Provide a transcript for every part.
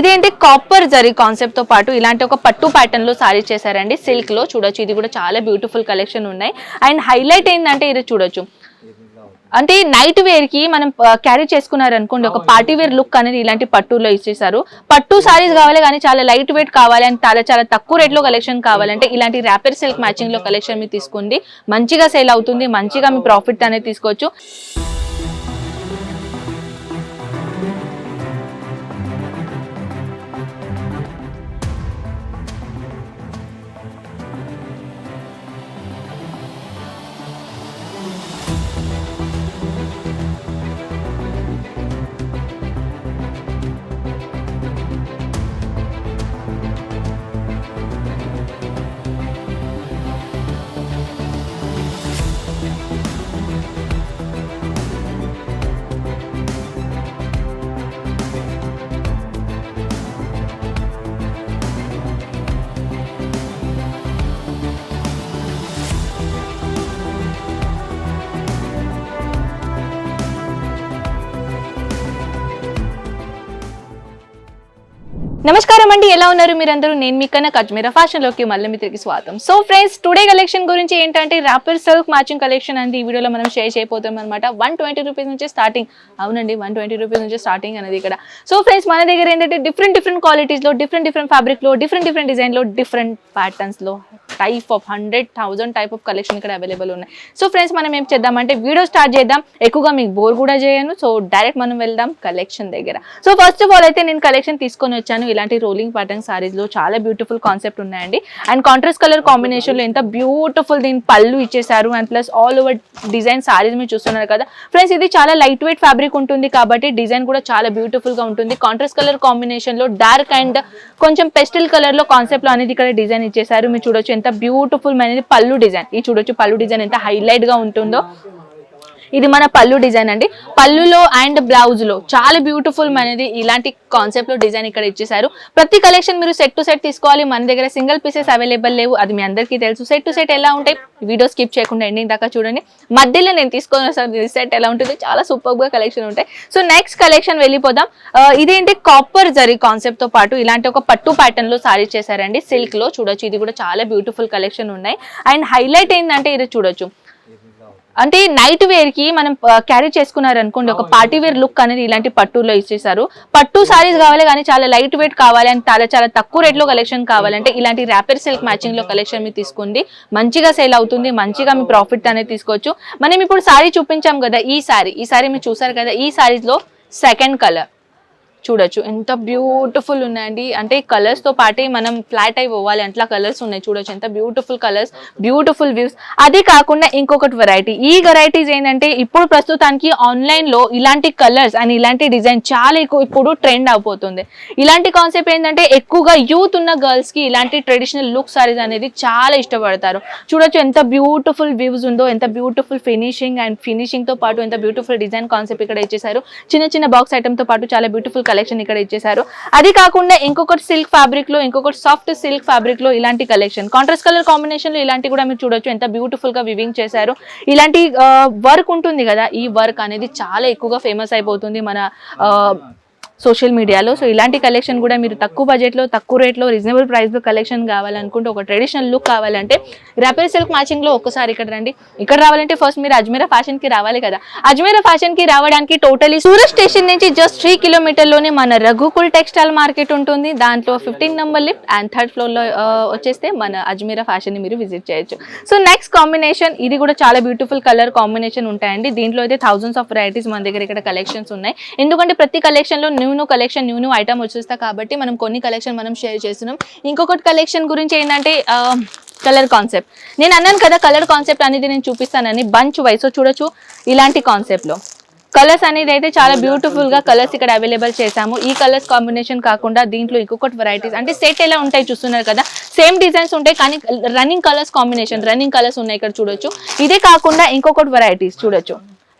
ఇదేంటి? కాపర్ జరీ కాన్సెప్ట్తో పాటు ఇలాంటి ఒక పట్టు ప్యాటర్న్లో సారీ చేశారండి. సిల్క్లో చూడొచ్చు. ఇది కూడా చాలా బ్యూటిఫుల్ కలెక్షన్ ఉన్నాయి. అండ్ హైలైట్ ఏంటంటే ఇది చూడొచ్చు. అంటే నైట్ వేర్కి మనం క్యారీ చేసుకున్నారు అనుకోండి ఒక పార్టీ వేర్ లుక్ అనేది ఇలాంటి పట్టులో ఇచ్చేసారు పట్టు సారీస్ కావాలి కానీ చాలా లైట్ వెయిట్ కావాలి అని చాలా చాలా తక్కువ రేట్లో కలెక్షన్ కావాలంటే ఇలాంటి ర్యాపర్ సిల్క్ మ్యాచింగ్లో కలెక్షన్ మీరు తీసుకోండి. మంచిగా సేల్ అవుతుంది. మంచిగా మీ ప్రాఫిట్ అనేది తీసుకోవచ్చు. నమస్కారం అండి. ఎలా ఉన్నారు మీరందరూ? నేను మీ కన్నా అజ్మీరా ఫ్యాషన్లోకి మళ్ళీ మీ తిరిగి స్వాగతం. సో ఫ్రెండ్స్ టుడే కలెక్షన్ గురించి ఏంటంటే ర్యాపర్ సెల్ఫ్ మ్యాచింగ్ కలెక్షన్ అనేది ఈ వీడియోలో మనం షేర్ చేయబోతాం అనమాట వన్ ట్వంటీ రూపీస్ నుంచి స్టార్టింగ్ అవునండి వన్ ట్వంటీ రూపీస్ నుంచి స్టార్టింగ్ అనేది ఇక్కడ. సో ఫ్రెండ్స్ మన దగ్గర ఏంటంటే డిఫరెంట్ డిఫరెంట్ క్వాలిటీస్లో డిఫరెంట్ డిఫరెంట్ ఫ్యాబ్రిక్లో డిఫరెంట్ డిఫరెంట్ డిజైన్లో different ప్యాటర్న్స్లో type of hundred thousand type of collection ఇక్కడ అవైలబుల్ ఉన్నాయి. సో ఫ్రెండ్స్ మనం ఏం చేద్దామంటే వీడియో స్టార్ట్ చేద్దాం. ఎక్కువగా మీకు బోర్ కూడా చేయను. సో డైరెక్ట్ మనం వెళ్దాం కలెక్షన్ దగ్గర. సో ఫస్ట్ ఆఫ్ ఆల్ అయితే నేను కలెక్షన్ తీసుకొని వచ్చాను. ఇలాంటి రోలింగ్ ప్యాటర్న్ సారీస్లో చాలా బ్యూటిఫుల్ కాన్సెప్ట్ ఉన్నాయండి. అండ్ కాంట్రాస్ట్ కలర్ కాంబినేషన్లో ఎంత బ్యూటిఫుల్ దీని పళ్ళు ఇచ్చేసారు and plus all over design saris మీరు చూస్తున్నారు కదా. ఫ్రెండ్స్ ఇది చాలా లైట్ వెయిట్ ఫ్యాబ్రిక్ ఉంటుంది కాబట్టి డిజైన్ కూడా చాలా బ్యూటిఫుల్గా ఉంటుంది. కాంట్రాస్ట్ కలర్ కాంబినేషన్లో డార్క్ అండ్ కొంచెం పెస్టల్ కలర్లో కాన్సెప్ట్లో అనేది ఇక్కడ డిజైన్ ఇచ్చేసారు మీరు చూడొచ్చు ఎంత బ్యూటిఫుల్ అనేది పళ్ళు డిజైన్ ఈ చూడొచ్చు పళ్ళు డిజైన్ ఎంత హైలైట్గా ఉంటుందో. ఇది మన పళ్ళు డిజైన్ అండి. పళ్ళులో అండ్ బ్లౌజ్లో చాలా బ్యూటిఫుల్ అనేది ఇలాంటి కాన్సెప్ట్లో డిజైన్ ఇక్కడ ఇచ్చేసారు ప్రతి కలెక్షన్ మీరు సెట్ టు సెట్ తీసుకోవాలి. మన దగ్గర సింగిల్ పీసెస్ అవైలబుల్ లేవు. అది మీ అందరికీ తెలుసు. సెట్ టు సెట్ ఎలా ఉంటాయి? వీడియో స్కిప్ చేయకుండా ఎండింగ్ దాకా చూడండి. మధ్యలో నేను తీసుకొని వస్తాను సెట్ ఎలా ఉంటుంది? చాలా సూపర్గా కలెక్షన్ ఉంటాయి. సో నెక్స్ట్ కలెక్షన్ వెళ్ళిపోదాం. ఇదేంటి? కాపర్ జరీ కాన్సెప్ట్తో పాటు ఇలాంటి ఒక పట్టు ప్యాటర్న్లో సారీ చేశారండి. సిల్క్లో చూడొచ్చు. ఇది కూడా చాలా బ్యూటిఫుల్ కలెక్షన్ ఉన్నాయి. అండ్ హైలైట్ ఏంటంటే ఇది చూడొచ్చు. అంటే నైట్ వేర్కి మనం క్యారీ చేసుకున్నారు అనుకోండి ఒక పార్టీ వేర్ లుక్ అనేది ఇలాంటి పట్టులో ఇచ్చేసారు పట్టు సారీస్ కావాలి కానీ చాలా లైట్ వెయిట్ కావాలి అని చాలా చాలా తక్కువ రేట్లో కలెక్షన్ కావాలంటే ఇలాంటి ర్యాపర్ సిల్క్ మ్యాచింగ్లో కలెక్షన్ మీరు తీసుకోండి. మంచిగా సేల్ అవుతుంది మంచిగా మీ ప్రాఫిట్ అనేది తీసుకోవచ్చు. మనం ఇప్పుడు సారీ చూపించాం కదా ఈ సారీ ఈ సారీ మీరు చూసారు కదా ఈ సారీస్లో సెకండ్ కలర్ చూడొచ్చు. ఎంత బ్యూటిఫుల్ ఉన్నాయండి. అంటే కలర్స్తో పాటే మనం ఫ్లాట్ అయి పోవాలి. అట్లా కలర్స్ ఉన్నాయి. చూడొచ్చు. ఎంత బ్యూటిఫుల్ కలర్స్ బ్యూటిఫుల్ వ్యూస్ అదే కాకుండా ఇంకొకటి వెరైటీ ఈ వెరైటీస్ ఏంటంటే ఇప్పుడు ప్రస్తుతానికి ఆన్లైన్లో ఇలాంటి కలర్స్ అండ్ ఇలాంటి డిజైన్ చాలా ఎక్కువ ఇప్పుడు ట్రెండ్ అయిపోతుంది. ఇలాంటి కాన్సెప్ట్ ఏంటంటే ఎక్కువగా యూత్ ఉన్న గర్ల్స్కి ఇలాంటి ట్రెడిషనల్ లుక్ సారీస్ అనేది చాలా ఇష్టపడతారు. చూడొచ్చు. ఎంత బ్యూటిఫుల్ వ్యూస్ ఉందో ఎంత బ్యూటిఫుల్ ఫినిషింగ్ అండ్ ఫినిషింగ్తో పాటు ఎంత బ్యూటిఫుల్ డిజైన్ కాన్సెప్ట్ ఇక్కడ ఇచ్చేసారు చిన్న చిన్న బాక్స్ ఐటమ్తో పాటు చాలా బ్యూటిఫుల్ కలెక్షన్ ఇక్కడ ఇచ్చేసారు అది కాకుండా ఇంకొకటి సిల్క్ ఫ్యాబ్రిక్లో ఇంకొకటి సాఫ్ట్ సిల్క్ ఫ్యాబ్రిక్లో ఇలాంటి కలెక్షన్ కాంట్రాస్ట్ కలర్ కాంబినేషన్లో ఇలాంటి కూడా మీరు చూడొచ్చు. ఎంత బ్యూటిఫుల్గా వివింగ్ చేశారు. ఇలాంటి వర్క్ ఉంటుంది కదా ఈ వర్క్ అనేది చాలా ఎక్కువగా ఫేమస్ అయిపోతుంది మన సోషల్ మీడియాలో. సో ఇలాంటి కలెక్షన్ కూడా మీరు తక్కువ బడ్జెట్లో తక్కువ రేట్లో రీజనబుల్ ప్రైస్లో కలెక్షన్ కావాలనుకుంటే ఒక ట్రెడిషనల్ లుక్ కావాలంటే ర్యాపర్ సిల్క్ మ్యాచింగ్లో ఒక్కసారి ఇక్కడ రండి. ఇక్కడ రావాలంటే ఫస్ట్ మీరు అజ్మీరా ఫ్యాషన్కి రావాలి కదా. అజ్మీరా ఫ్యాషన్కి రావడానికి టోటలీ సూరత్ స్టేషన్ నుంచి జస్ట్ త్రీ కిలోమీటర్లోనే మన రఘుకుల్ టెక్స్టైల్ మార్కెట్ ఉంటుంది. దాంట్లో fifteen number lift and third ఫ్లోర్లో వచ్చేస్తే మన అజ్మీరా ఫ్యాషన్ని మీరు విజిట్ చేయొచ్చు. సో నెక్స్ట్ కాంబినేషన్ ఇది కూడా చాలా బ్యూటిఫుల్ కలర్ కాంబినేషన్ ఉంటాయండి. దీంట్లో అయితే థౌజండ్స్ ఆఫ్ వెరైటీస్ మన దగ్గర ఇక్కడ కలెక్షన్స్ ఉన్నాయి. ఎందుకంటే ప్రతి కలెక్షన్లో new new new collection new new item వచ్చేస్తా కాబట్టి మనం కొన్ని కలెక్షన్ మనం షేర్ చేస్తున్నాం. ఇంకొకటి కలెక్షన్ గురించి ఏంటంటే కలర్ కాన్సెప్ట్. నేను అన్నాను కదా కలర్ కాన్సెప్ట్ అనేది నేను చూపిస్తానని బంచ్ వైస్ చూడొచ్చు ఇలాంటి కాన్సెప్ట్లో కలర్స్ అనేది అయితే చాలా బ్యూటిఫుల్గా కలర్స్ ఇక్కడ అవైలబుల్ చేశాము. ఈ కలర్స్ కాంబినేషన్ కాకుండా దీంట్లో ఇంకొకటి వెరైటీస్ అంటే సెట్ ఎలా ఉంటాయి చూస్తున్నారు కదా సేమ్ డిజైన్స్ ఉంటాయి కానీ running colours combination running colours ఉన్నాయి ఇక్కడ చూడొచ్చు. ఇదే కాకుండా ఇంకొకటి వెరైటీస్ చూడొచ్చు.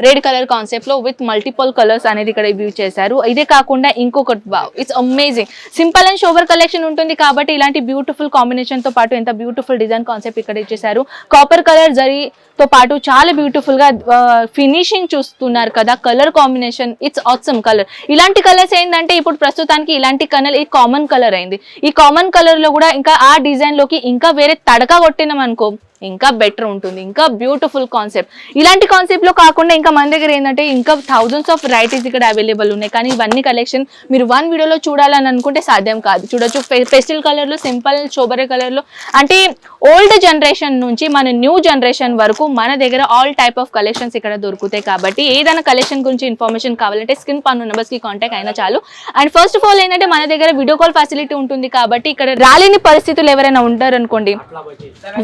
రెడ్ కలర్ కాన్సెప్ట్లో విత్ మల్టిపుల్ కలర్స్ అనేది ఇక్కడ వ్యూ చేశారు. ఇదే కాకుండా ఇంకొకటి wow it's amazing simple and sober collection ఉంటుంది కాబట్టి ఇలాంటి బ్యూటిఫుల్ కాంబినేషన్తో పాటు ఎంత బ్యూటిఫుల్ డిజైన్ కాన్సెప్ట్ ఇక్కడ ఇచ్చేసారు కాపర్ కలర్ జరీతో పాటు చాలా బ్యూటిఫుల్గా ఫినిషింగ్ చూస్తున్నారు కదా colour combination it's awesome colour ఇలాంటి కలర్స్ ఏంటంటే ఇప్పుడు ప్రస్తుతానికి ఇలాంటి కలర్ ఈ కామన్ కలర్ అయింది. ఈ కామన్ కలర్లో కూడా ఇంకా ఆ డిజైన్లోకి ఇంకా వేరే తడక కొట్టినాం అనుకో ఇంకా బెటర్ ఉంటుంది ఇంకా బ్యూటిఫుల్ కాన్సెప్ట్ ఇలాంటి కాన్సెప్ట్లో కాకుండా ఇంకా మన దగ్గర ఏంటంటే ఇంకా థౌజండ్స్ ఆఫ్ వెరైటీస్ ఇక్కడ అవైలబుల్ ఉన్నాయి. కానీ ఇవన్నీ కలెక్షన్ మీరు వన్ వీడియోలో చూడాలని అనుకుంటే సాధ్యం కాదు. చూడొచ్చు. పెస్టిల్ కలర్లో సింపుల్ చోబరే కలర్లో అంటే ఓల్డ్ జనరేషన్ నుంచి మన న్యూ జనరేషన్ వరకు మన దగ్గర ఆల్ టైప్ ఆఫ్ కలెక్షన్స్ ఇక్కడ దొరుకుతాయి కాబట్టి ఏదైనా కలెక్షన్ గురించి ఇన్ఫర్మేషన్ కావాలంటే స్క్రీన్ పన్ను నెంబర్స్కి కాంటాక్ట్ అయినా చాలు. అండ్ ఫస్ట్ ఆఫ్ ఆల్ ఏంటంటే మన దగ్గర వీడియో కాల్ ఫెసిలిటీ ఉంటుంది కాబట్టి ఇక్కడ రాలేని పరిస్థితులు ఎవరైనా ఉంటారనుకోండి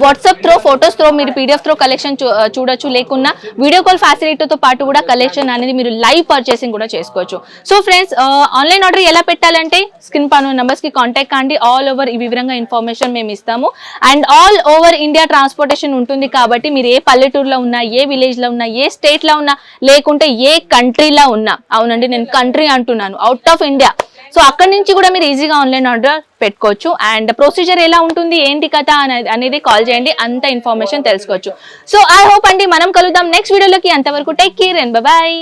వాట్సాప్ త్రో ఫొటోస్ త్రో మీరు పీడిఎఫ్ త్రో కలెక్షన్ చూడొచ్చు. లేకున్నా వీడియో కాల్ ఫెసిలిటీతో పాటు కూడా కలెక్షన్ అనేది మీరు లైవ్ పర్చేసింగ్ కూడా చేసుకోవచ్చు. సో ఫ్రెండ్స్ ఆన్లైన్ ఆర్డర్ ఎలా పెట్టాలంటే స్క్రీన్ పన్ను నెంబర్స్కి కాంటాక్ట్ కాండి ఆల్ ఓవర్ ఈ వివరంగా ఇన్ఫర్మేషన్ మేము ఇస్తాము. And all over India transportation ఉంటుంది కాబట్టి మీరు ఏ పల్లెటూరులో ఉన్నా ఏ విలేజ్లో ఉన్నా ఏ స్టేట్లో ఉన్నా లేకుంటే ఏ కంట్రీలో ఉన్నా అవునండి నేను కంట్రీ అంటున్నాను అవుట్ ఆఫ్ ఇండియా సో అక్కడ నుంచి కూడా మీరు ఈజీగా ఆన్లైన్ ఆర్డర్ పెట్టుకోవచ్చు. అండ్ ప్రొసీజర్ ఎలా ఉంటుంది ఏంటి కథ అనేది అనేది కాల్ చేయండి. అంత ఇన్ఫర్మేషన్ తెలుసుకోవచ్చు. సో ఐ హోప్ అండి మనం కలుద్దాం నెక్స్ట్ వీడియోలోకి అంతవరకు టేక్ కేర్ అండ్ బాయ్